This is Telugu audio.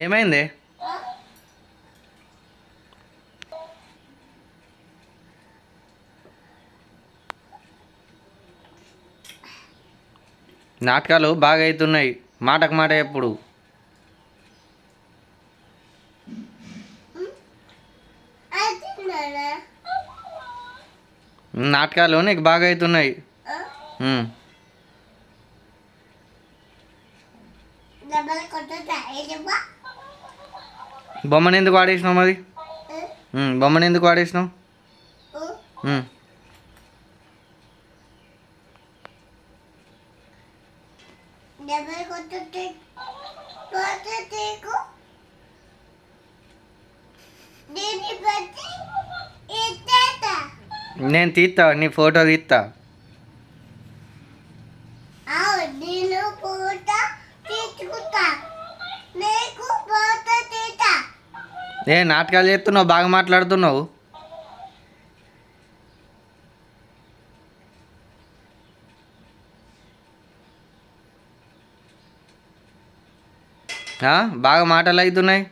ఏమైంది? నాటకాలు బాగా అవుతున్నాయి మాటకు మాట ఎప్పుడు? నాటకాలు నీకు బాగా అవుతున్నాయి డబ్బులు కొట్టుతా బొమ్మని ఎందుకు వాడేసినావు మరి? బొమ్మని ఎందుకు వాడేసినావు? ఇచ్చేత నేను తీస్తా నీ ఫోటో తీస్తా ఏ నాటకాలు చేస్తున్నావు బాగా మాట్లాడుతున్నావు. బాగా మాటలు అవుతున్నాయి.